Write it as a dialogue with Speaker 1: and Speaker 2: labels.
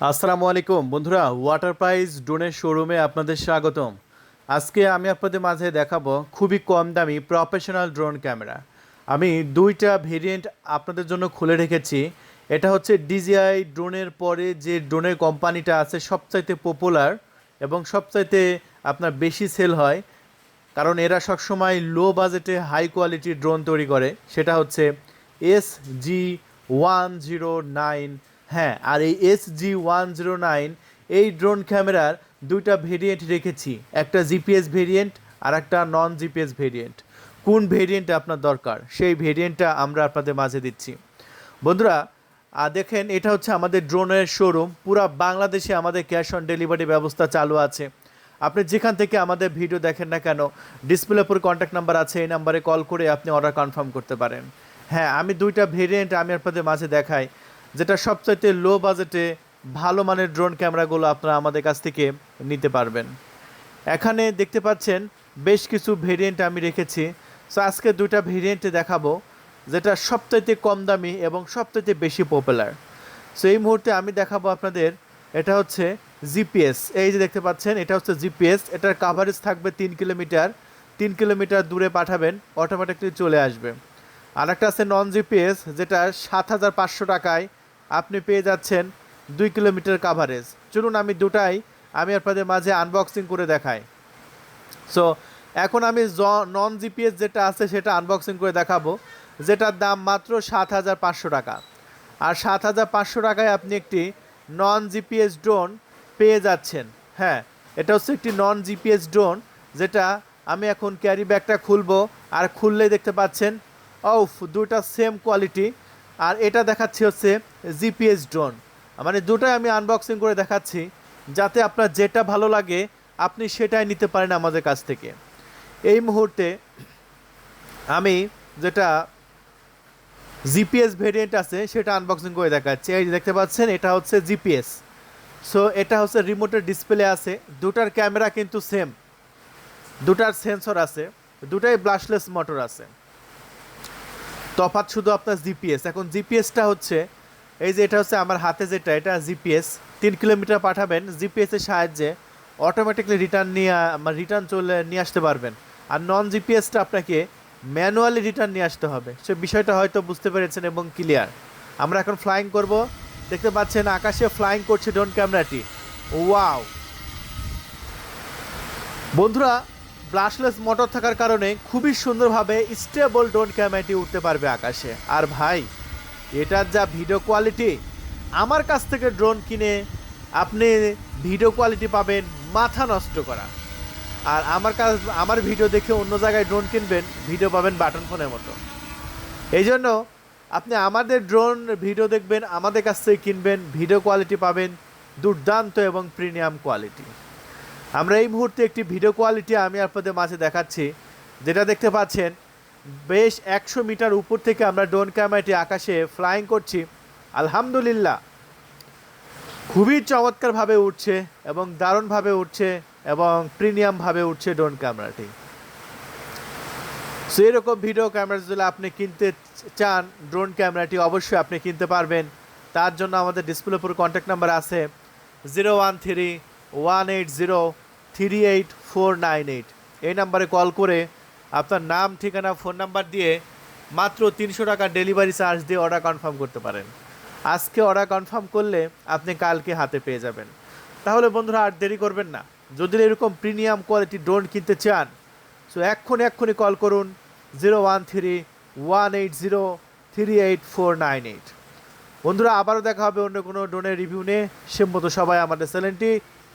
Speaker 1: আসসালামু আলাইকুম। বন্ধুরা ওয়াটার প্রাইজ ড্রোনের শোরুমে আপনাদের স্বাগতম। আজকে আমি আপনাদের মাঝে দেখাবো খুবই কম দামি প্রফেশনাল ড্রোন ক্যামেরা আমি দুইটা ভেরিয়েন্ট আপনাদের জন্য খুলে রেখেছি। এটা হচ্ছে ডিজিআই ড্রোনের পরে যে ড্রোনের কোম্পানিটা আছে, সবচাইতে পপুলার এবং সবচাইতে আপনার বেশি সেল হয়। কারণ এরা সবসময় লো বাজেটে হাই কোয়ালিটির ড্রোন তৈরি করে। সেটা হচ্ছে S G one zero nine হ্যাঁ আর এই S G one zero nine এই ড্রোন ক্যামেরার দুইটা ভেরিয়েন্ট রেখেছি। একটা জিপিএস ভেরিয়েন্ট আর একটা নন জিপিএস ভেরিয়েন্ট কোন ভেরিয়েন্ট আপনার দরকার? সেই ভেরিয়েন্টটা আমরা আপনাদের মাঝে দিচ্ছি। বন্ধুরা, আর দেখেন, এটা হচ্ছে আমাদের ড্রোনের শোরুম পুরা বাংলাদেশে আমাদের ক্যাশ অন ডেলিভারি ব্যবস্থা চালু আছে। আপনি যেখান থেকে আমাদের ভিডিও দেখেন না কেন ডিসপ্লে উপর কন্ট্যাক্ট নাম্বার আছে, এই নাম্বারে কল করে আপনি অর্ডার কনফার্ম করতে পারেন। হ্যাঁ আমি দুইটা ভেরিয়েন্ট আমি আপনাদের মাঝে দেখাই। যেটা সবচাইতে লো বাজেটে ভালো মানের ড্রোন ক্যামেরাগুলো আপনারা আমাদের কাছ থেকে নিতে পারবেন। এখানে দেখতে পাচ্ছেন বেশ কিছু ভেরিয়েন্ট আমি রেখেছি। সো আজকে দুইটা ভেরিয়েন্টে দেখাবো, যেটা সবচাইতে কম দামি এবং সবচাইতে বেশি পপুলার সো এই মুহূর্তে আমি দেখাবো আপনাদের, এটা হচ্ছে জিপিএস এই যে দেখতে পাচ্ছেন, এটা হচ্ছে জিপিএস এটার কাভারেজ থাকবে তিন কিলোমিটার। তিন কিলোমিটার দূরে পাঠাবেন অটোমেটিকলি চলে আসবে। আর একটা আছে নন জিপিএস যেটা সাত হাজার পাঁচশো টাকায় আপনি পেয়ে যাচ্ছেন দুই কিলোমিটার কাভারেজ চলুন আমি দুটাই, আমি আপনাদের মাঝে আনবক্সিং করে দেখাই। সো এখন আমি জ নন জিপিএস যেটা আছে সেটা আনবক্সিং করে দেখাবো, যেটার দাম মাত্র সাত হাজার পাঁচশো টাকা। আর সাত হাজার পাঁচশো টাকায় আপনি একটি নন জিপিএস ড্রোন পেয়ে যাচ্ছেন। হ্যাঁ এটা হচ্ছে একটি নন জিপিএস ড্রোন যেটা আমি এখন ক্যারি ব্যাগটা খুলবো, আর খুললেই দেখতে পাচ্ছেন অফ দুটা সেম কোয়ালিটি আর এটা দেখাচ্ছি হচ্ছে জিপিএস ড্রোন। মানে দুটাই আমি আনবক্সিং করে দেখাচ্ছি, যাতে আপনার যেটা ভালো লাগে, আপনি সেটাই নিতে পারেন আমাদের কাছ থেকে। এই মুহূর্তে আমি যেটা জিপিএস ভেরিয়েন্ট আছে, সেটা আনবক্সিং করে দেখাচ্ছি। এই দেখতে পাচ্ছেন, এটা হচ্ছে জিপিএস। সো এটা হচ্ছে রিমোটের ডিসপ্লে আছে। দুটার ক্যামেরা কিন্তু সেম দুটার সেন্সর আছে। দুটাই ব্লাশলেস মোটর আছে। তফাৎ শুধু আপনার জিপিএস। এখন জিপিএসটা হচ্ছে, এই যে এটা হচ্ছে আমার হাতে যেটা, এটা জিপিএস। তিন কিলোমিটার পাঠাবেন জিপিএসের সাহায্যে অটোমেটিকলি রিটার্ন নিয়ে আমার রিটার্ন চলে, নিয়ে আসতে পারবেন। আর নন জিপিএসটা আপনাকে ম্যানুয়ালি রিটার্ন নিয়ে আসতে হবে। সে বিষয়টা হয়তো বুঝতে পেরেছেন এবং ক্লিয়ার আমরা এখন ফ্লাইং করব। দেখতে পাচ্ছেন আকাশে ফ্লাইং করছে ড্রোন ক্যামেরাটি ওয়াও বন্ধুরা ব্লাশলেস মোটর থাকার কারণে খুবই সুন্দরভাবে স্টেবল ড্রোন ক্যামেরাটি উঠতে পারবে আকাশে। আর ভাই, এটার যা ভিডিও কোয়ালিটি, আমার কাছ থেকে ড্রোন কিনে আপনি ভিডিও কোয়ালিটি পাবেন মাথা নষ্ট করা। আর আমার কাছ, আমার ভিডিও দেখে অন্য জায়গায় ড্রোন কিনবেন, ভিডিও পাবেন বাটন ফোনের মতো। এই জন্য আপনি আমাদের ড্রোন ভিডিও দেখবেন, আমাদের কাছ থেকে কিনবেন, ভিডিও কোয়ালিটি পাবেন, দুর্দান্ত এবং প্রিমিয়াম কোয়ালিটি। আমরা এই মুহূর্তে একটি ভিডিও কোয়ালিটি আমি আপনাদের মাঝে দেখাচ্ছি, যেটা দেখতে পাচ্ছেন, বেশ একশো মিটার উপর থেকে আমরা ড্রোন ক্যামেরাটি আকাশে ফ্লাইং করছি, আলহামদুলিল্লাহ। খুবই চমৎকারভাবে উঠছে এবং দারুণভাবে উঠছে এবং প্রিমিয়ামভাবে উঠছে ড্রোন ক্যামেরাটি সো এরকম ভিডিও ক্যামেরা যদি আপনি কিনতে চান ড্রোন ক্যামেরাটি অবশ্যই আপনি কিনতে পারবেন। তার জন্য আমাদের ডিসপ্লে উপর কন্ট্যাক্ট নাম্বার আছে zero one three one eight zero three eight four nine eight এই নাম্বারে কল করে আপনার নাম, ঠিকানা, ফোন নাম্বার দিয়ে মাত্র তিনশো টাকা ডেলিভারি চার্জ দিয়ে অর্ডার কনফার্ম করতে পারেন। আজকে অর্ডার কনফার্ম করলে আপনি কালকে হাতে পেয়ে যাবেন। তাহলে বন্ধুরা আর দেরি করবেন না। যদি এরকম প্রিমিয়াম কোয়ালিটি ড্রোন কিনতে চান সো এক্ষুনি এক্ষুনি কল করুন zero one three one eight zero three eight four nine eight বন্ধুরা আবারও দেখা হবে অন্য কোনো ড্রোনের রিভিউ নিয়ে। সে মতো সবাই আমাদের চ্যানেলটি